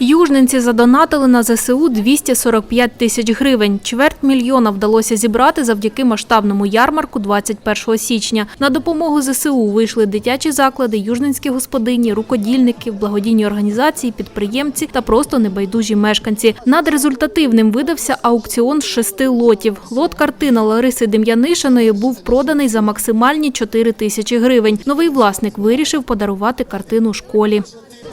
Южненці задонатили на ЗСУ 245 тисяч гривень. Чверть мільйона вдалося зібрати завдяки масштабному ярмарку 21 січня. На допомогу ЗСУ вийшли дитячі заклади, южненські господині, рукодільники, благодійні організації, підприємці та просто небайдужі мешканці. Надрезультативним видався аукціон з шести лотів. Лот картина Лариси Дем'янишиної був проданий за максимальні 4 тисячі гривень. Новий власник вирішив подарувати картину школі.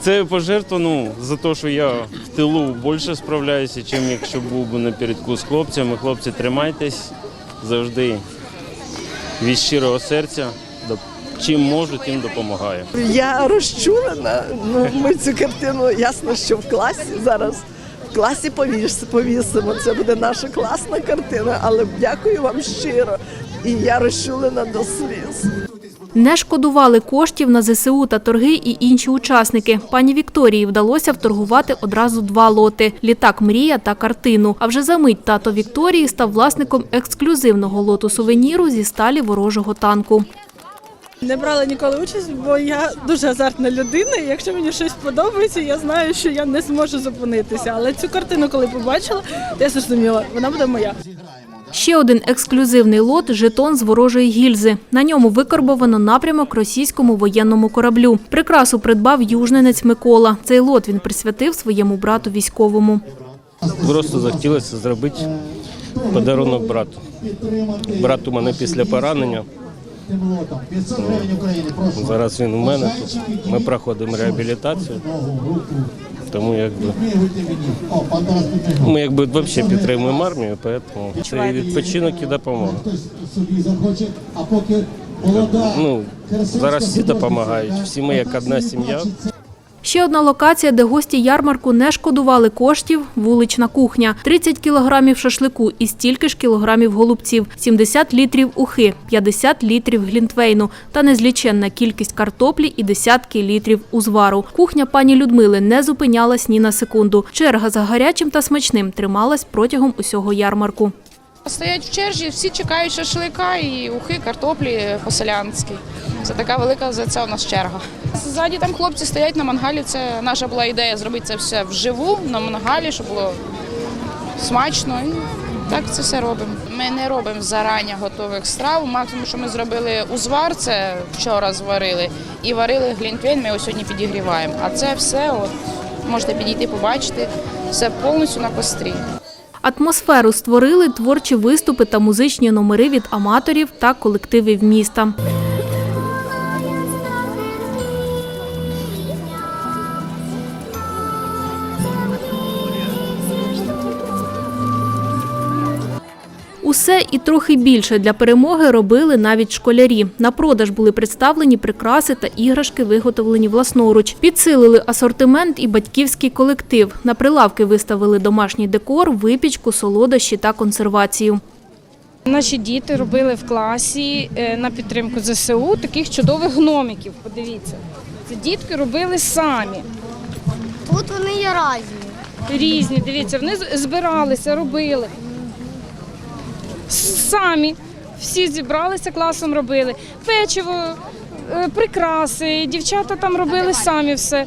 Це пожертва, за те, що я в тилу більше справляюся, ніж якщо був би напередку з хлопцями. Хлопці, тримайтесь завжди від щирого серця. Чим можу, тим допомагаю. Я розчулена. Ну, ми цю картину ясно, що в класі зараз. В класі повісимо. Це буде наша класна картина, але дякую вам щиро. І я розчулена до сліз. Не шкодували коштів на ЗСУ та торги і інші учасники. Пані Вікторії вдалося вторгувати одразу два лоти – літак «Мрія» та картину. А вже за мить тато Вікторії став власником ексклюзивного лоту сувеніру зі сталі ворожого танку. Не брала ніколи участь, бо я дуже азартна людина. Якщо мені щось подобається, я знаю, що я не зможу зупинитися. Але цю картину, коли побачила, то я зрозуміла, вона буде моя. Ще один ексклюзивний лот – жетон з ворожої гільзи. На ньому викарбовано напрямок російському воєнному кораблю. Прикрасу придбав южненець Микола. Цей лот він присвятив своєму брату військовому. Просто захотілося зробити подарунок брату. Брат у мене після поранення. Зараз він у мене. Ми проходимо реабілітацію. Тому якби ми якби взагалі підтримуємо армію, тому це і відпочинок і допомога. Ну, зараз всі допомагають, всі ми як одна сім'я. Ще одна локація, де гості ярмарку не шкодували коштів – вулична кухня. 30 кілограмів шашлику і стільки ж кілограмів голубців, 70 літрів ухи, 50 літрів глінтвейну та незліченна кількість картоплі і десятки літрів узвару. Кухня пані Людмили не зупинялась ні на секунду. Черга за гарячим та смачним трималась протягом усього ярмарку. Стоять в черзі, всі чекають шашлика і ухи, картоплі по-селянськи. Це така велика за це у нас черга. Ззаді там хлопці стоять на мангалі. Це наша була ідея зробити це все вживу на мангалі, щоб було смачно. І так це все робимо. Ми не робимо зарані готових страв. Максимум, що ми зробили узвар, це вчора зварили, і варили глінтвейн, ми його сьогодні підігріваємо. А це все, от можете підійти, побачити, все повністю на кострі. Атмосферу створили творчі виступи та музичні номери від аматорів та колективів міста. Усе і трохи більше для перемоги робили навіть школярі. На продаж були представлені прикраси та іграшки, виготовлені власноруч. Підсилили асортимент і батьківський колектив. На прилавки виставили домашній декор, випічку, солодощі та консервацію. Наші діти робили в класі е, на підтримку ЗСУ таких чудових гномиків. Подивіться, це дітки робили самі. Тут вони є разні. Різні, дивіться, вони з- збиралися, робили. Самі всі зібралися, класом робили. Печиво, е, прикраси, дівчата там робили самі все.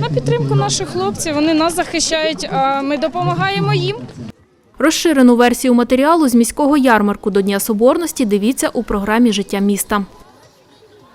На підтримку наших хлопців вони нас захищають, а ми допомагаємо їм. Розширену версію матеріалу з міського ярмарку до Дня Соборності дивіться у програмі Життя міста.